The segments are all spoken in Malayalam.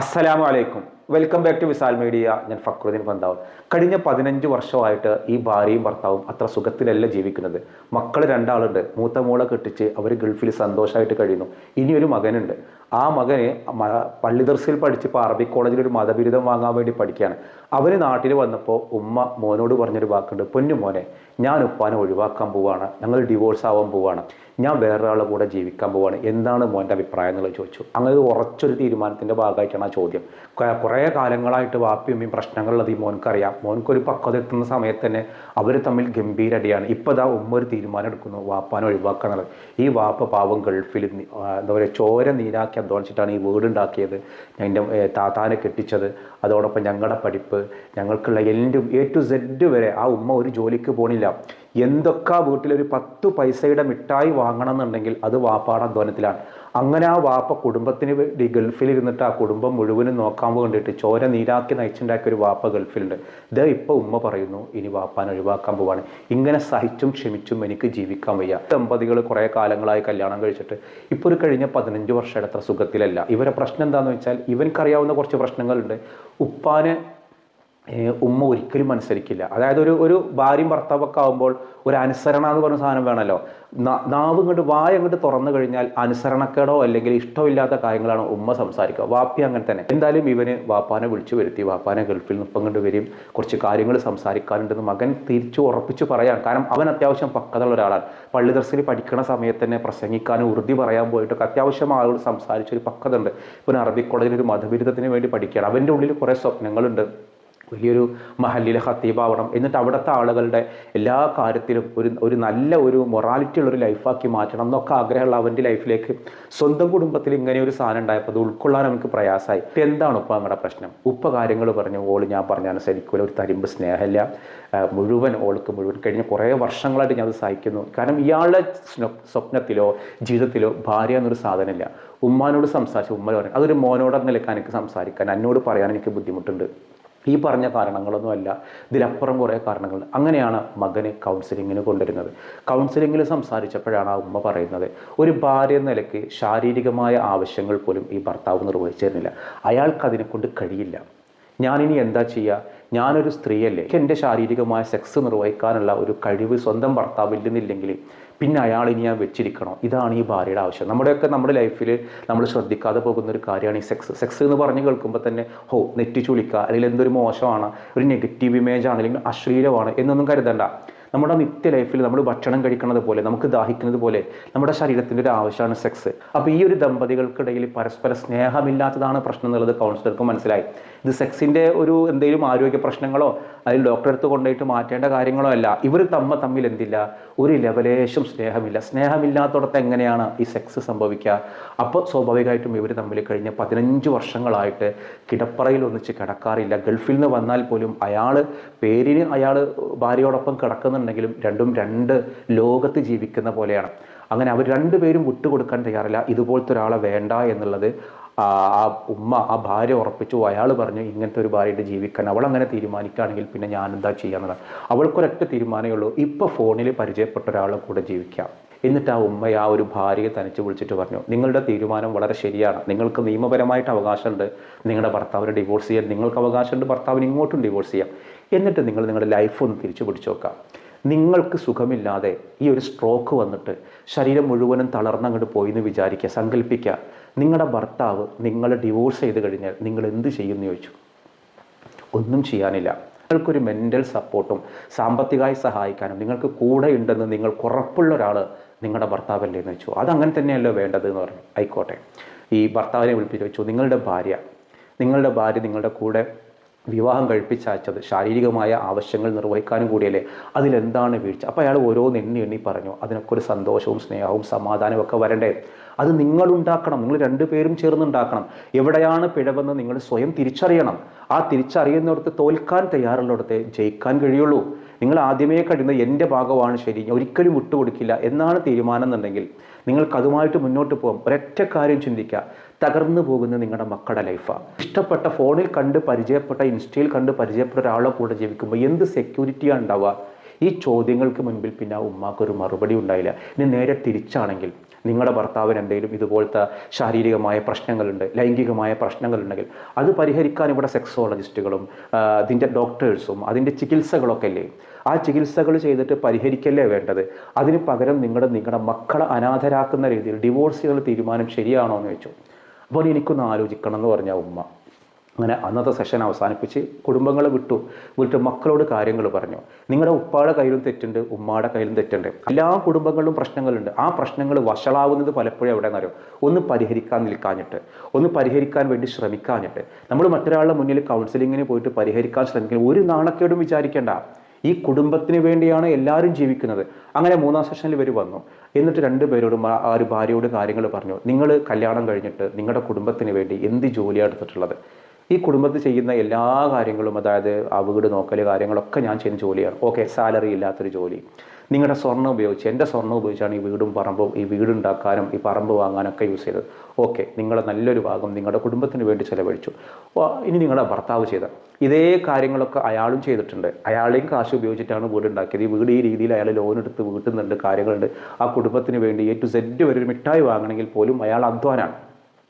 അസ്സലാമു അലൈക്കും. Welcome back to Visal media ഞാൻ ഫക്രുദ്ദീൻ പന്താവ്. കഴിഞ്ഞ പതിനഞ്ച് വർഷമായിട്ട് ഈ ഭാര്യയും ഭർത്താവും അത്ര സുഖത്തിലല്ല ജീവിക്കുന്നത്. മക്കൾ രണ്ടാളുണ്ട്. മൂത്ത മോളെ കെട്ടിച്ച് അവർ ഗൾഫിൽ സന്തോഷമായിട്ട് കഴിയുന്നു. ഇനിയൊരു മകനുണ്ട്. ആ മകന് പള്ളിദർസിൽ പള്ളി ദർസിൽ പഠിച്ച് ഇപ്പോൾ അറബി കോളേജിൽ ഒരു മതബിരുദം വാങ്ങാൻ വേണ്ടി പഠിക്കുകയാണ്. അവർ നാട്ടിൽ വന്നപ്പോൾ ഉമ്മ മോനോട് പറഞ്ഞൊരു വാക്കുണ്ട്. പൊന്നു മോനെ ഞാൻ ഉപ്പാനെ ഒഴിവാക്കാൻ പോവാണ്. ഞങ്ങൾ ഡിവോഴ്സ് ആവാൻ പോവാണ്. ഞാൻ വേറൊരാളുടെ കൂടെ ജീവിക്കാൻ പോവാണ്. എന്താണ് മോന്റെ അഭിപ്രായം? എന്നുള്ളത് ചോദിച്ചു. അങ്ങനെ ഉറച്ചൊരു തീരുമാനത്തിന്റെ ഭാഗമായിട്ടാണ് ആ ചോദ്യം. ക- കുറേ കാലങ്ങളായിട്ട് വാപ്പിയും ഉമ്മയും പ്രശ്നങ്ങളുള്ളത് ഈ മോൻക്കറിയാം. മോൻക്കൊരു പക്വത എത്തുന്ന സമയത്ത് തന്നെ അവർ തമ്മിൽ ഗംഭീര അടിയാണ് ഇപ്പോൾ ഇതാ ഉമ്മ ഒരു തീരുമാനം എടുക്കുന്നു വാപ്പാനെ ഒഴിവാക്കുക ഈ വാപ്പ പാവം ഗൾഫിൽ എന്താ പറയുക ചോര നീരാക്കി അധ്വാനിച്ചിട്ടാണ് ഈ വീടുണ്ടാക്കിയത്. എന്റെ താത്താനെ കെട്ടിച്ചത്. അതോടൊപ്പം ഞങ്ങളുടെ പഠിപ്പ് ഞങ്ങൾക്കുള്ള എന്റെ എ ടു സെഡ് വരെ ആ ഉമ്മ ഒരു ജോലിക്ക് പോണില്ല. എന്തൊക്കെ വീട്ടിലൊരു പത്ത് പൈസയുടെ മിഠായി വാങ്ങണം എന്നുണ്ടെങ്കിൽ അത് വാപ്പാടെ അധ്വാനത്തിലാണ്. അങ്ങനെ ആ വാപ്പ കുടുംബത്തിന് വേണ്ടി ഗൾഫിൽ ഇരുന്നിട്ട് ആ കുടുംബം മുഴുവനും നോക്കാൻ വേണ്ടിയിട്ട് ചോര നീരാക്കി നയിച്ചുണ്ടാക്കിയ ഒരു വാപ്പ ഗൾഫിലുണ്ട്. ഇത് ഇപ്പോൾ ഉമ്മ പറയുന്നു ഇനി വാപ്പാൻ ഒഴിവാക്കാൻ പോവാണ്. ഇങ്ങനെ സഹിച്ചും ക്ഷമിച്ചും എനിക്ക് ജീവിക്കാൻ വയ്യ. ദമ്പതികൾ കുറേ കാലങ്ങളായി കല്യാണം കഴിച്ചിട്ട് ഇപ്പോൾ ഒരു കഴിഞ്ഞ പതിനഞ്ച് വർഷം എത്ര സുഖത്തിലല്ല. ഇവരെ പ്രശ്നം എന്താണെന്ന് വെച്ചാൽ ഇവൻക്കറിയാവുന്ന കുറച്ച് പ്രശ്നങ്ങളുണ്ട്. ഉപ്പാന് ഉമ്മ ഒരിക്കലും അനുസരിക്കില്ല അതായത് ഒരു ഒരു ഭാര്യയും ഭർത്താവൊക്കെ ആകുമ്പോൾ ഒരു അനുസരണ എന്ന് പറഞ്ഞ സാധനം വേണമല്ലോ നാവ് ഇങ്ങോട്ട് വായ ഇങ്ങോട്ട് തുറന്നു കഴിഞ്ഞാൽ അനുസരണക്കേടോ അല്ലെങ്കിൽ ഇഷ്ടമില്ലാത്ത കാര്യങ്ങളാണ് ഉമ്മ സംസാരിക്കുക. വാപ്പി അങ്ങനെ തന്നെ. എന്തായാലും ഇവന് വാപ്പാനെ വിളിച്ചു വരുത്തി. വാപ്പാനെ ഗൾഫിൽ നിന്ന് ഇപ്പം കൊണ്ട് വരും. കുറച്ച് കാര്യങ്ങൾ സംസാരിക്കാനുണ്ടെന്ന് മകൻ തിരിച്ചു ഉറപ്പിച്ചു പറയാൻ കാരണം അവൻ അത്യാവശ്യം പക്കതുള്ള ഒരാളാണ്. പള്ളി ദർശനി പഠിക്കുന്ന സമയത്ത് തന്നെ പ്രസംഗിക്കാനും ഉറുതി പറയാൻ പോയിട്ടൊക്കെ അത്യാവശ്യം ആളുകൾ സംസാരിച്ചൊരു പക്കതുണ്ട് ഇപ്പം അറബി കോളേജിൽ ഒരു മതബിരുദത്തിന് വേണ്ടി പഠിക്കുകയാണ്. അവന്റെ ഉള്ളിൽ കുറേ സ്വപ്നങ്ങളുണ്ട്. വലിയൊരു മഹല്ലിലെ ഹത്തീബാവണം എന്നിട്ട് അവിടുത്തെ ആളുകളുടെ എല്ലാ കാര്യത്തിലും ഒരു ഒരു നല്ല ഒരു മൊറാലിറ്റി ഉള്ളൊരു ലൈഫാക്കി മാറ്റണം എന്നൊക്കെ ആഗ്രഹമുള്ള അവന്റെ ലൈഫിലേക്ക് സ്വന്തം കുടുംബത്തിൽ ഇങ്ങനെ ഒരു സാധനം ഉണ്ടായപ്പോൾ അത് ഉൾക്കൊള്ളാൻ നമുക്ക് പ്രയാസമായി. എന്താണ് ഉപ്പ നമ്മുടെ പ്രശ്നം? ഉപ്പ കാര്യങ്ങൾ പറഞ്ഞു ഓൾ ഞാൻ പറഞ്ഞ അനുസരിക്കൂല ഒരു തരിമ്പ് സ്നേഹമില്ല. മുഴുവൻ ഓൾക്ക് മുഴുവൻ കഴിഞ്ഞ കുറേ വർഷങ്ങളായിട്ട് ഞാൻ അത് സഹിക്കുന്നു. കാരണം ഇയാളുടെ സ്വപ്നത്തിലോ ജീവിതത്തിലോ ഭാര്യ എന്നൊരു സാധനമില്ല. ഉമ്മാനോട് സംസാരിച്ചു ഉമ്മ പറഞ്ഞു അതൊരു മോനോട് നിലക്കാൻ എനിക്ക് സംസാരിക്കാൻ എന്നോട് പറയാൻ എനിക്ക് ബുദ്ധിമുട്ടുണ്ട്. ഈ പറഞ്ഞ കാരണങ്ങളൊന്നുമല്ല. ഇതിലപ്പുറം കുറേ കാരണങ്ങൾ. അങ്ങനെയാണ് മകന് കൗൺസിലിങ്ങിന് കൊണ്ടുവരുന്നത്. കൗൺസിലിങ്ങിൽ സംസാരിച്ചപ്പോഴാണ് ആ ഉമ്മ പറയുന്നത് ഒരു ഭാര്യ എന്ന നിലയ്ക്ക് ശാരീരികമായ ആവശ്യങ്ങൾ പോലും ഈ ഭർത്താവ് നിർവഹിച്ചിരുന്നില്ല. അയാൾക്ക് അതിനെക്കൊണ്ട് കഴിയില്ല. ഞാനിനി എന്താ ചെയ്യുക ഞാനൊരു സ്ത്രീയല്ലേ? എന്റെ ശാരീരികമായ സെക്സ് നിർവഹിക്കാനുള്ള ഒരു കഴിവ് സ്വന്തം ഭർത്താവില്ലെന്നില്ലെങ്കിൽ പിന്നെ അയാൾ ഇനി ഞാൻ വെച്ചിരിക്കണോ? ഇതാണ് ഈ ഭാര്യയുടെ ആവശ്യം. നമ്മുടെയൊക്കെ നമ്മുടെ ലൈഫിൽ നമ്മൾ ശ്രദ്ധിക്കാതെ പോകുന്ന ഒരു കാര്യമാണ് ഈ സെക്സ് സെക്സ് എന്ന് പറഞ്ഞ് കേൾക്കുമ്പോൾ തന്നെ ഹോ നെറ്റി ചുളിക്കുക അല്ലെങ്കിൽ എന്തൊരു മോശമാണ് ഒരു നെഗറ്റീവ് ഇമേജാണ് അല്ലെങ്കിൽ അശ്ലീലമാണ് എന്നൊന്നും കരുതണ്ട. നമ്മുടെ നിത്യ ലൈഫിൽ നമ്മൾ ഭക്ഷണം കഴിക്കുന്നത് പോലെ നമുക്ക് ദാഹിക്കുന്നത് പോലെ നമ്മുടെ ശരീരത്തിന്റെ ഒരു ആവശ്യമാണ് സെക്സ് അപ്പോൾ ഈ ഒരു ദമ്പതികൾക്കിടയിൽ പരസ്പര സ്നേഹമില്ലാത്തതാണ് പ്രശ്നം എന്നുള്ളത് കൗൺസിലർക്ക് മനസ്സിലായി. ഇത് സെക്സിന്റെ ഒരു എന്തെങ്കിലും ആരോഗ്യ പ്രശ്നങ്ങളോ അതിൽ ഡോക്ടറെ അടുത്ത് കൊണ്ടുപോയിട്ട് മാറ്റേണ്ട കാര്യങ്ങളോ അല്ല. ഇവർ തമ്മ തമ്മിൽ എന്തില്ല? ഒരു ലെവലേശം സ്നേഹമില്ല. സ്നേഹമില്ലാത്തടത്ത് എങ്ങനെയാണ് ഈ സെക്സ് സംഭവിക്കുക? അപ്പോൾ സ്വാഭാവികമായിട്ടും ഇവർ തമ്മിൽ കഴിഞ്ഞ പതിനഞ്ച് വർഷങ്ങളായിട്ട് കിടപ്പറയിൽ ഒന്നിച്ച് കിടക്കാറില്ല. ഗൾഫിൽ നിന്ന് വന്നാൽ പോലും അയാൾ പേരിന് അയാൾ ഭാര്യയോടൊപ്പം കിടക്കുന്നുണ്ടെങ്കിലും രണ്ടും രണ്ട് ലോകത്ത് ജീവിക്കുന്ന പോലെയാണ്. അങ്ങനെ അവർ രണ്ടുപേരും വിട്ടുകൊടുക്കാൻ തയ്യാറില്ല. ഇതുപോലത്തെ ഒരാളെ വേണ്ട എന്നുള്ളത് ആ ഉമ്മ ആ ഭാര്യ ഉറപ്പിച്ചു. അയാൾ പറഞ്ഞു ഇങ്ങനത്തെ ഒരു ഭാര്യയുടെ ജീവിക്കാൻ. അവൾ അങ്ങനെ തീരുമാനിക്കുകയാണെങ്കിൽ പിന്നെ ഞാൻ എന്താ ചെയ്യാന്നതാണ് അവൾക്കൊരൊറ്റ തീരുമാനമേ ഉള്ളൂ. ഇപ്പോൾ ഫോണിൽ പരിചയപ്പെട്ട ഒരാളെ കൂടെ ജീവിക്കാം. എന്നിട്ട് ആ ഉമ്മ ആ ഒരു ഭാര്യയെ തനിച്ച് വിളിച്ചിട്ട് പറഞ്ഞു നിങ്ങളുടെ തീരുമാനം വളരെ ശരിയാണ്. നിങ്ങൾക്ക് നിയമപരമായിട്ട് അവകാശമുണ്ട്. നിങ്ങളുടെ ഭർത്താവിനെ ഡിവോഴ്സ് ചെയ്യാൻ. നിങ്ങൾക്ക് അവകാശമുണ്ട്. ഭർത്താവിന് ഇങ്ങോട്ടും ഡിവോഴ്സ് ചെയ്യാം. എന്നിട്ട് നിങ്ങൾ നിങ്ങളുടെ ലൈഫ് ഒന്ന് തിരിച്ചു പിടിച്ചു നോക്കാം നിങ്ങൾക്ക് സുഖമില്ലാതെ ഈ ഒരു സ്ട്രോക്ക് വന്നിട്ട് ശരീരം മുഴുവനും തളർന്നങ്ങോട്ട് പോയി എന്ന് വിചാരിക്കുക സങ്കല്പിക്കുക നിങ്ങളുടെ ഭർത്താവ് നിങ്ങളെ ഡിവോഴ്സ് ചെയ്ത് കഴിഞ്ഞാൽ നിങ്ങൾ എന്ത് ചെയ്യുമെന്ന് ചോദിച്ചു. ഒന്നും ചെയ്യാനില്ല. നിങ്ങൾക്കൊരു മെന്റൽ സപ്പോർട്ടും സാമ്പത്തികമായി സഹായിക്കാനും നിങ്ങൾക്ക് കൂടെ ഉണ്ടെന്ന് നിങ്ങൾ കുറപ്പുള്ള ഒരാൾ നിങ്ങളുടെ ഭർത്താവല്ലേ എന്ന് വെച്ചു അതങ്ങനെ തന്നെയല്ലോ വേണ്ടത് എന്ന് പറഞ്ഞു. ആയിക്കോട്ടെ. ഈ ഭർത്താവിനെ വിളിപ്പിച്ച് വെച്ചു നിങ്ങളുടെ ഭാര്യ നിങ്ങളുടെ ഭാര്യ നിങ്ങളുടെ കൂടെ വിവാഹം കഴിപ്പിച്ചയച്ചത് ശാരീരികമായ ആവശ്യങ്ങൾ നിർവഹിക്കാനും കൂടിയല്ലേ? അതിലെന്താണ് വീഴ്ച? അപ്പോൾ അയാൾ ഓരോന്ന് എണ്ണി എണ്ണി പറഞ്ഞു. അതിനൊക്കെ ഒരു സന്തോഷവും സ്നേഹവും സമാധാനവും ഒക്കെ വരണ്ടേ? അത് നിങ്ങളുണ്ടാക്കണം. നിങ്ങൾ രണ്ടുപേരും ചേർന്നുണ്ടാക്കണം എവിടെയാണ് പിഴവെന്ന് നിങ്ങൾ സ്വയം തിരിച്ചറിയണം. ആ തിരിച്ചറിയുന്നിടത്ത് തോൽക്കാൻ തയ്യാറുള്ളിടത്തെ ജയിക്കാൻ കഴിയുള്ളൂ. നിങ്ങൾ ആദ്യമേ കഴിയുന്ന എന്റെ ഭാഗമാണ് ശരി. ഞാൻ ഒരിക്കലും വിട്ടുകൊടുക്കില്ല എന്നാണ് തീരുമാനം എന്നുണ്ടെങ്കിൽ നിങ്ങൾക്ക് അതുമായിട്ട് മുന്നോട്ട് പോകാം. ഒരൊറ്റ കാര്യം ചിന്തിക്കുക. തകർന്നു പോകുന്ന നിങ്ങളുടെ മക്കളുടെ ലൈഫാണ് ഇഷ്ടപ്പെട്ട ഫോണിൽ കണ്ട് പരിചയപ്പെട്ട ഇൻസ്റ്റയിൽ കണ്ട് പരിചയപ്പെട്ട ഒരാളെ കൂടെ ജീവിക്കുമ്പോൾ എന്ത് സെക്യൂരിറ്റിയാണ് ഉണ്ടാവുക? ഈ ചോദ്യങ്ങൾക്ക് മുൻപിൽ പിന്നെ ആ ഉമ്മാക്കൊരു മറുപടി ഉണ്ടായില്ല. ഇനി നേരെ തിരിച്ചാണെങ്കിൽ നിങ്ങളുടെ ഭർത്താവിന് എന്തെങ്കിലും ഇതുപോലത്തെ ശാരീരികമായ പ്രശ്നങ്ങളുണ്ട് ലൈംഗികമായ പ്രശ്നങ്ങളുണ്ടെങ്കിൽ അത് പരിഹരിക്കാൻ ഇവിടെ സെക്സോളജിസ്റ്റുകളും അതിന്റെ ഡോക്ടേഴ്സും അതിന്റെ ചികിത്സകളൊക്കെ അല്ലേ ആ ചികിത്സകൾ ചെയ്തിട്ട് പരിഹരിക്കല്ലേ വേണ്ടത്? അതിന് പകരം നിങ്ങളുടെ നിങ്ങളുടെ മക്കളെ അനാഥരാക്കുന്ന രീതിയിൽ ഡിവോഴ്സ് ഡിവോഴ്സുകൾ തീരുമാനം ശരിയാണോ എന്ന് വെച്ചു അപ്പോൾ എനിക്കൊന്ന് ആലോചിക്കണം എന്ന് പറഞ്ഞ ഉമ്മ. അങ്ങനെ അന്നത്തെ സെഷൻ അവസാനിപ്പിച്ച് കുടുംബങ്ങളെ വിട്ടു. വിട്ട് മക്കളോട് കാര്യങ്ങൾ പറഞ്ഞു. നിങ്ങളുടെ ഉപ്പാടെ കയ്യിലും തെറ്റുണ്ട് ഉമ്മാടെ കയ്യിലും തെറ്റുണ്ട്. എല്ലാ കുടുംബങ്ങളിലും പ്രശ്നങ്ങളുണ്ട്. ആ പ്രശ്നങ്ങൾ വഷളാവുന്നത് പലപ്പോഴും എവിടെ നിന്നറിയോ ഒന്ന് പരിഹരിക്കാൻ നിൽക്കാഞ്ഞിട്ട്. ഒന്ന് പരിഹരിക്കാൻ വേണ്ടി ശ്രമിക്കാഞ്ഞിട്ട്. നമ്മൾ മറ്റൊരാളുടെ മുന്നിൽ കൗൺസിലിങ്ങിന് പോയിട്ട് പരിഹരിക്കാൻ ശ്രമിക്കുന്നത് ഒരു നാണക്കേടും വിചാരിക്കേണ്ട. ഈ കുടുംബത്തിന് വേണ്ടിയാണ് എല്ലാവരും ജീവിക്കുന്നത്. അങ്ങനെ മൂന്നാം സെഷനിൽ ഇവർ വന്നു. എന്നിട്ട് രണ്ടുപേരോടും ആ ഒരു ഭാര്യയോട് കാര്യങ്ങൾ പറഞ്ഞു. നിങ്ങൾ കല്യാണം കഴിഞ്ഞിട്ട് നിങ്ങളുടെ കുടുംബത്തിന് വേണ്ടി എന്ത് ജോലിയാണ് എടുത്തിട്ടുള്ളത്? ഈ കുടുംബത്തിൽ ചെയ്യുന്ന എല്ലാ കാര്യങ്ങളും അതായത് ആ വീട് നോക്കൽ കാര്യങ്ങളൊക്കെ ഞാൻ ചെയ്യുന്ന ജോലിയാണ്. ഓക്കെ സാലറി ഇല്ലാത്തൊരു ജോലി. നിങ്ങളുടെ സ്വർണം ഉപയോഗിച്ച് എന്റെ സ്വർണം ഉപയോഗിച്ചാണ് ഈ വീടും പറമ്പും ഈ വീടുണ്ടാക്കാനും ഈ പറമ്പ് വാങ്ങാനൊക്കെ യൂസ് ചെയ്തത്. ഓക്കെ നിങ്ങളുടെ നല്ലൊരു ഭാഗം നിങ്ങളുടെ കുടുംബത്തിന് വേണ്ടി ചിലവഴിച്ചു. ഇനി നിങ്ങളുടെ ഭർത്താവ് ചെയ്ത ഇതേ കാര്യങ്ങളൊക്കെ അയാളും ചെയ്തിട്ടുണ്ട്. അയാളെയും കാശ് ഉപയോഗിച്ചിട്ടാണ് വീട് ഉണ്ടാക്കിയത് ഈ വീട് ഈ രീതിയിൽ അയാൾ ലോൺ എടുത്ത് വീട്ടുന്നുണ്ട് കാര്യങ്ങളുണ്ട്. ആ കുടുംബത്തിന് വേണ്ടി എ ടു സെഡ് വരെ ഒരു മിഠായി വാങ്ങണമെങ്കിൽ പോലും അയാൾ അധ്വാനാണ്.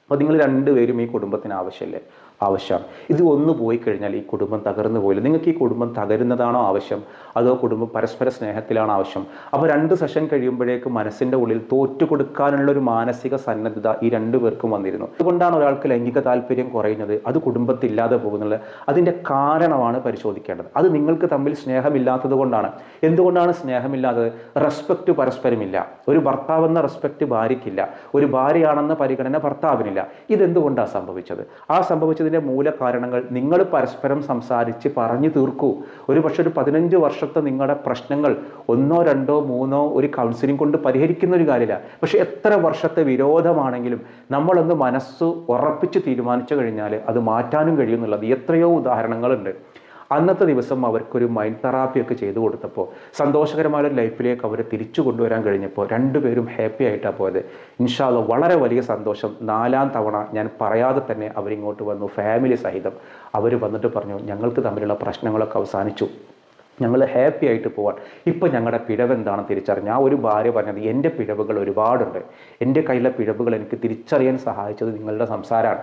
അപ്പോൾ നിങ്ങൾ രണ്ടുപേരും ഈ കുടുംബത്തിന് ആവശ്യമല്ലേ? ആവശ്യമാണ് ഇത് ഒന്ന് പോയി കഴിഞ്ഞാൽ ഈ കുടുംബം തകർന്നു പോയില്ല? നിങ്ങൾക്ക് ഈ കുടുംബം തകരുന്നതാണോ ആവശ്യം? അതോ കുടുംബം പരസ്പര സ്നേഹത്തിലാണോ ആവശ്യം? അപ്പോൾ രണ്ട് സെഷൻ കഴിയുമ്പോഴേക്ക് മനസ്സിന്റെ ഉള്ളിൽ തോറ്റു കൊടുക്കാനുള്ള ഒരു മാനസിക സന്നദ്ധത ഈ രണ്ടു പേർക്കും വന്നിരുന്നു. അതുകൊണ്ടാണ് ഒരാൾക്ക് ലൈംഗിക താല്പര്യം കുറയുന്നത് അത് കുടുംബത്തില്ലാതെ പോകുന്നത്. അതിന്റെ കാരണമാണ് പരിശോധിക്കേണ്ടത്. അത് നിങ്ങൾക്ക് തമ്മിൽ സ്നേഹമില്ലാത്തത് കൊണ്ടാണ്. എന്തുകൊണ്ടാണ് സ്നേഹമില്ലാത്തത്? റെസ്പെക്റ്റ് പരസ്പരമില്ല. ഒരു ഭർത്താവ് എന്ന റെസ്പെക്റ്റ് ഭാര്യയ്ക്കില്ല. ഒരു ഭാര്യയാണെന്ന പരിഗണന ഭർത്താവിനില്ല. ഇതെന്തുകൊണ്ടാണ് സംഭവിച്ചത്? ആ സംഭവിച്ചതിന്റെ മൂലകാരണങ്ങൾ നിങ്ങൾ പരസ്പരം സംസാരിച്ച് പറഞ്ഞു തീർക്കൂ. ഒരു പക്ഷെ ഒരു പതിനഞ്ച് വർഷത്തെ നിങ്ങളുടെ പ്രശ്നങ്ങൾ ഒന്നോ രണ്ടോ മൂന്നോ ഒരു കൗൺസിലിംഗ് കൊണ്ട് പരിഹരിക്കുന്ന ഒരു കാര്യമില്ല. പക്ഷെ എത്ര വർഷത്തെ വിരോധമാണെങ്കിലും നമ്മളൊന്ന് മനസ്സ് ഉറപ്പിച്ച് തീരുമാനിച്ചു കഴിഞ്ഞാൽ അത് മാറ്റാനും കഴിയുമെന്നുള്ളത് എത്രയോ ഉദാഹരണങ്ങളുണ്ട്. അന്നത്തെ ദിവസം അവർക്കൊരു മൈൻഡ് തെറാപ്പി ഒക്കെ ചെയ്തു കൊടുത്തപ്പോൾ സന്തോഷകരമായ ഒരു ലൈഫിലേക്ക് അവരെ തിരിച്ചു കൊണ്ടുവരാൻ കഴിഞ്ഞപ്പോൾ രണ്ടുപേരും ഹാപ്പി ആയിട്ടാണ് പോയത്. ഇൻഷാല്ല വളരെ വലിയ സന്തോഷം. നാലാം തവണ ഞാൻ പറയാതെ തന്നെ അവരിങ്ങോട്ട് വന്നു. ഫാമിലി സഹിതം അവർ വന്നിട്ട് പറഞ്ഞു ഞങ്ങൾക്ക് തമ്മിലുള്ള പ്രശ്നങ്ങളൊക്കെ അവസാനിച്ചു. ഞങ്ങൾ ഹാപ്പി ആയിട്ട് പോവാൻ. ഇപ്പം ഞങ്ങളുടെ പിഴവ് എന്താണെന്ന് തിരിച്ചറിഞ്ഞു. ആ ഒരു ഭാര്യ പറഞ്ഞത് എന്റെ പിഴവുകൾ ഒരുപാടുണ്ട്. എന്റെ കയ്യിലെ പിഴവുകൾ എനിക്ക് തിരിച്ചറിയാൻ സഹായിച്ചത് നിങ്ങളുടെ സംസാരമാണ്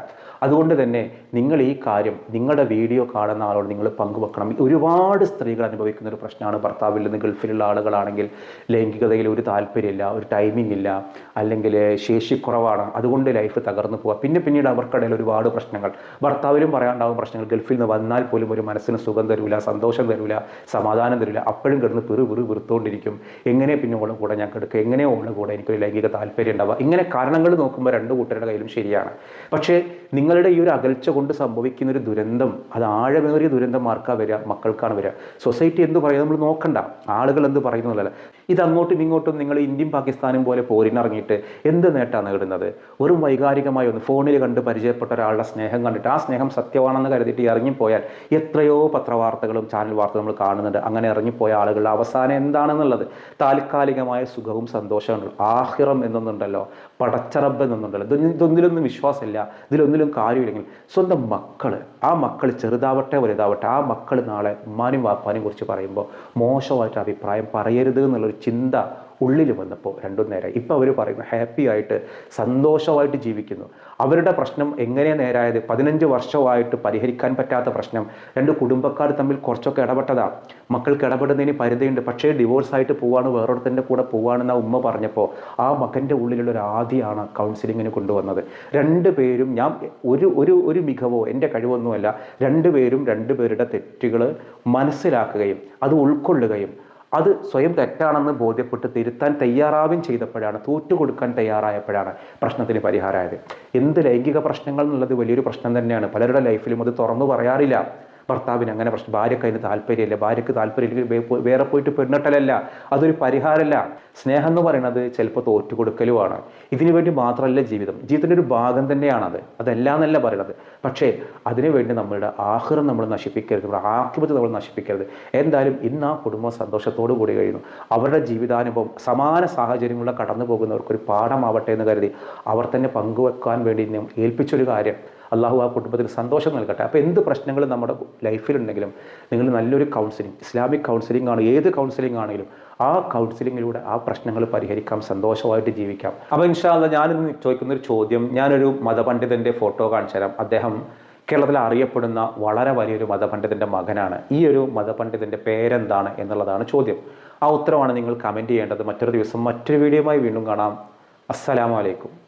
അതുകൊണ്ട് തന്നെ നിങ്ങൾ ഈ കാര്യം നിങ്ങളുടെ വീഡിയോ കാണുന്ന ആളോട് നിങ്ങൾ പങ്കുവെക്കണം. ഒരുപാട് സ്ത്രീകൾ അനുഭവിക്കുന്ന ഒരു പ്രശ്നമാണ് ഭർത്താവിൽ നിന്ന് ഗൾഫിലുള്ള ആളുകളാണെങ്കിൽ ലൈംഗികതയിൽ ഒരു താല്പര്യമില്ല ഒരു ടൈമിംഗ് ഇല്ല അല്ലെങ്കിൽ ശേഷി കുറവാണ്. അതുകൊണ്ട് ലൈഫ് തകർന്നു പോവുക. പിന്നെ പിന്നീട് അവർക്കിടയിൽ ഒരുപാട് പ്രശ്നങ്ങൾ. ഭർത്താവിലും പറയാണ്ടാവും പ്രശ്നങ്ങൾ ഗൾഫിൽ നിന്ന് വന്നാൽ പോലും ഒരു മനസ്സിന് സുഖം തരില്ല സന്തോഷം തരില്ല സമാധാനം തരില്ല അപ്പോഴും കിടന്ന് പെറു പെറു വെറുത്തുകൊണ്ടിരിക്കും എങ്ങനെ പിന്നെ ഓളെ കൂടെ ഞാൻ കിടക്കുക? എങ്ങനെ ഓളെ കൂടെ എനിക്കൊരു ലൈംഗിക താല്പര്യം ഉണ്ടാവുക? ഇങ്ങനെ കാരണങ്ങൾ നോക്കുമ്പോൾ രണ്ട് കൂട്ടരുടെ കയ്യിലും ശരിയാണ്. പക്ഷേ നിങ്ങളുടെ ഈ ഒരു അകൽച്ച കൊണ്ട് സംഭവിക്കുന്ന ഒരു ദുരന്തം അത് ആഴമേറിയ ദുരന്തം ആർക്കാ വരിക മക്കൾക്കാണ് വരിക. സൊസൈറ്റി എന്ത് പറയുക നമ്മൾ നോക്കണ്ട. ആളുകൾ എന്ത് പറയുന്നതല്ല ഇത് അങ്ങോട്ടും ഇങ്ങോട്ടും നിങ്ങൾ ഇന്ത്യയും പാകിസ്ഥാനും പോലെ പോരിനിറങ്ങിയിട്ട് എന്ത് നേട്ടമാണ് നേടുന്നത്? വെറും വൈകാരികമായി ഒന്ന് ഫോണിൽ കണ്ട് പരിചയപ്പെട്ട ഒരാളുടെ സ്നേഹം കണ്ടിട്ട് ആ സ്നേഹം സത്യമാണെന്ന് കരുതിയിട്ട് ഇറങ്ങിപ്പോയാൽ എത്രയോ പത്രവാർത്തകളും ചാനൽ വാർത്തകളും നമ്മൾ കാണുന്നുണ്ട്. അങ്ങനെ ഇറങ്ങിപ്പോയ ആളുകളുടെ അവസാനം എന്താണെന്നുള്ളത്? താൽക്കാലികമായ സുഖവും സന്തോഷവും ആഹിറം എന്നൊന്നുണ്ടല്ലോ. പടച്ചറബ് എന്നൊന്നുണ്ടല്ലോ. ഇതൊന്നും ഇതൊന്നിലൊന്നും വിശ്വാസമില്ല. ഇതിലൊന്നിലും കാര്യമില്ലെങ്കിൽ സ്വന്തം മക്കൾ ആ മക്കൾ ചെറുതാവട്ടെ വലുതാവട്ടെ ആ മക്കൾ നാളെ ഉമ്മാനും വാപ്പാനും കുറിച്ച് പറയുമ്പോൾ മോശമായിട്ട് അഭിപ്രായം പറയരുത് എന്നുള്ളൊരു ചിന്ത ഉള്ളിൽ വന്നപ്പോൾ രണ്ടും നേരെ ഇപ്പോൾ അവർ പറയുന്നു ഹാപ്പി ആയിട്ട് സന്തോഷമായിട്ട് ജീവിക്കുന്നു. അവരുടെ പ്രശ്നം എങ്ങനെ നേരായത്? പതിനഞ്ച് വർഷമായിട്ട് പരിഹരിക്കാൻ പറ്റാത്ത പ്രശ്നം. രണ്ട് കുടുംബക്കാർ തമ്മിൽ കുറച്ചൊക്കെ ഇടപെട്ടതാ. മക്കൾക്ക് ഇടപെടുന്നതിന് പരിധിയുണ്ട്. പക്ഷേ ഡിവോഴ്സ് ആയിട്ട് പോവാണ് വേറൊരുത്തന്റെ കൂടെ പോവാണെന്ന് ആ ഉമ്മ പറഞ്ഞപ്പോൾ ആ മകന്റെ ഉള്ളിലുള്ള ഒരു ആദിയാണ് കൗൺസിലിങ്ങിന് കൊണ്ടുവന്നത്. രണ്ട് പേരും ഞാൻ ഒരു ഒരു ഒരു മികവോ എന്റെ കഴിവൊന്നുമല്ല രണ്ടുപേരും രണ്ടുപേരുടെ തെറ്റുകൾ മനസ്സിലാക്കുകയും അത് ഉൾക്കൊള്ളുകയും അത് സ്വയം തെറ്റാണെന്ന് ബോധ്യപ്പെട്ട് തിരുത്താൻ തയ്യാറാവുകയും ചെയ്തപ്പോഴാണ് തോറ്റുകൊടുക്കാൻ തയ്യാറായപ്പോഴാണ് പ്രശ്നത്തിന് പരിഹാരമായത്. എന്ത് ലൈംഗിക പ്രശ്നങ്ങൾ എന്നുള്ളത് വലിയൊരു പ്രശ്നം തന്നെയാണ്. പലരുടെ ലൈഫിലും അത് തുറന്നു പറയാറില്ല. ഭർത്താവിന് അങ്ങനെ പ്രശ്നം ഭാര്യക്ക് അതിന് താല്പര്യമില്ല ഭാര്യയ്ക്ക് താല്പര്യമില്ലെങ്കിൽ വേറെ പോയിട്ട് പെണ്ണിട്ടലല്ല അതൊരു പരിഹാരമല്ല. സ്നേഹം എന്ന് പറയുന്നത് ചിലപ്പോൾ തോറ്റുകൊടുക്കലുമാണ്. ഇതിനു വേണ്ടി മാത്രമല്ല ജീവിതം. ജീവിതത്തിന്റെ ഒരു ഭാഗം തന്നെയാണത്. അതല്ല എന്നല്ല പറയണത്. പക്ഷേ അതിനുവേണ്ടി നമ്മളുടെ ആഹ്റം നമ്മൾ നശിപ്പിക്കരുത്. നമ്മുടെ ആക്രിപത്ത് നമ്മൾ നശിപ്പിക്കരുത്. എന്തായാലും ഇന്ന് ആ കുടുംബം സന്തോഷത്തോടു കൂടി കഴിയുന്നു അവരുടെ ജീവിതാനുഭവം സമാന സാഹചര്യങ്ങളിലൂടെ കടന്നു പോകുന്നവർക്കൊരു പാഠമാവട്ടെ എന്ന് കരുതി അവർ തന്നെ പങ്കുവെക്കാൻ വേണ്ടി ഞാൻ ഏൽപ്പിച്ചൊരു കാര്യം. അള്ളാഹു ആ കുടുംബത്തിന് സന്തോഷം നൽകട്ടെ. അപ്പോൾ എന്ത് പ്രശ്നങ്ങളും നമ്മുടെ ലൈഫിലുണ്ടെങ്കിലും നിങ്ങൾ നല്ലൊരു കൗൺസിലിംഗ് ഇസ്ലാമിക് കൗൺസിലിംഗ് ആണ്. ഏത് കൗൺസിലിംഗ് ആണെങ്കിലും ആ കൗൺസിലിങ്ങിലൂടെ ആ പ്രശ്നങ്ങൾ പരിഹരിക്കാം സന്തോഷമായിട്ട് ജീവിക്കാം. അപ്പോൾ ഇൻഷാല്ല ഞാനിന്ന് ചോദിക്കുന്ന ഒരു ചോദ്യം ഞാനൊരു മതപണ്ഡിതന്റെ ഫോട്ടോ കാണിച്ചു തരാം അദ്ദേഹം കേരളത്തിൽ അറിയപ്പെടുന്ന വളരെ വലിയൊരു മതപണ്ഡിതന്റെ മകനാണ്. ഈ ഒരു മതപണ്ഡിതന്റെ പേരെന്താണ് എന്നുള്ളതാണ് ചോദ്യം. ആ ഉത്തരമാണ് നിങ്ങൾ കമന്റ് ചെയ്യേണ്ടത്. മറ്റൊരു ദിവസം മറ്റൊരു വീഡിയോയുമായി വീണ്ടും കാണാം. അസ്സലാമലൈക്കും